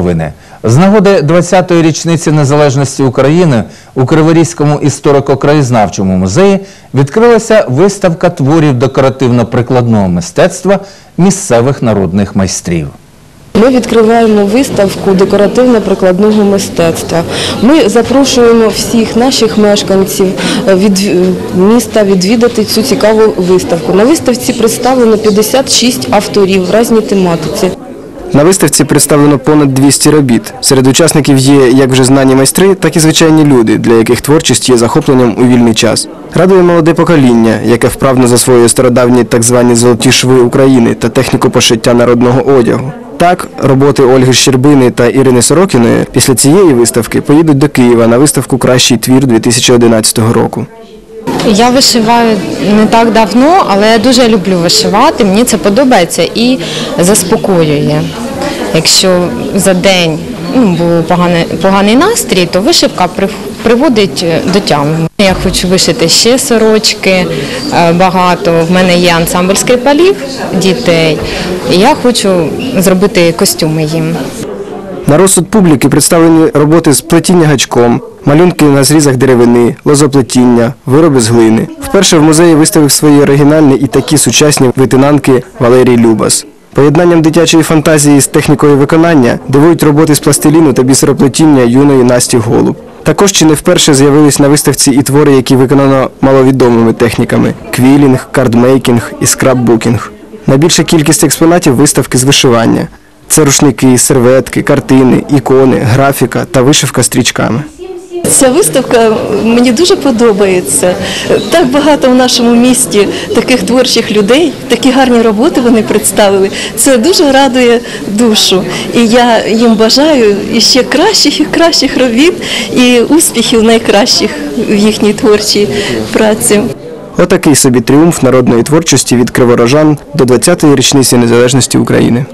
Новини з нагоди 20-ї річниці незалежності України у Криворізькому історико-краєзнавчому музеї відкрилася виставка творів декоративно-прикладного мистецтва місцевих народних майстрів. Ми відкриваємо виставку декоративно-прикладного мистецтва. Ми запрошуємо всіх наших мешканців е, від міста відвідати цю цікаву виставку. На виставці представлено 56 авторів в різній тематиці. На виставці представлено понад 200 робіт. Серед учасників є як вже знані майстри, так і звичайні люди, для яких творчість є захопленням у вільний час. Радує молоде покоління, яке вправно засвоює стародавні так звані золоті шви України та техніку пошиття народного одягу. Так, роботи Ольги Щербини та Ірини Сорокіної після цієї виставки поїдуть до Києва на виставку Кращий твір 2011 року. Я вишиваю не так давно, але я дуже люблю вишивати. Мені це подобається і заспокоює. Якщо за день ну, був поганий, поганий настрій, то вишивка приводить е, до тями. Я хочу вишити ще сорочки е, багато. В мене є ансамбль скрипалів дітей. І я хочу зробити костюми їм. На розсуд публіки представлені роботи з плетіння гачком, малюнки на зрізах деревини, лозоплетіння, вироби з глини. Вперше в музеї виставив свої оригінальні і такі сучасні витинанки Валерій Любас. Поєднанням дитячої фантазії з технікою виконання дивують роботи з пластиліну та бісероплетіння юної Насті Голуб. Також чи не вперше з'явились на виставці і твори, які виконано маловідомими техніками – квілінг, кардмейкінг і скраббукінг. Найбільша кількість експонатів виставки з вишивання. Це рушники, серветки, картини, ікони, графіка та вишивка стрічками. Ця виставка мені дуже подобається. Так багато в нашому місті таких творчих людей, такі гарні роботи вони представили. Це дуже радує душу. І я їм бажаю іще кращих і кращих робіт і успіхів найкращих в їхній творчій праці. Отакий собі тріумф народної творчості від криворожан до 20-ї річниці незалежності України.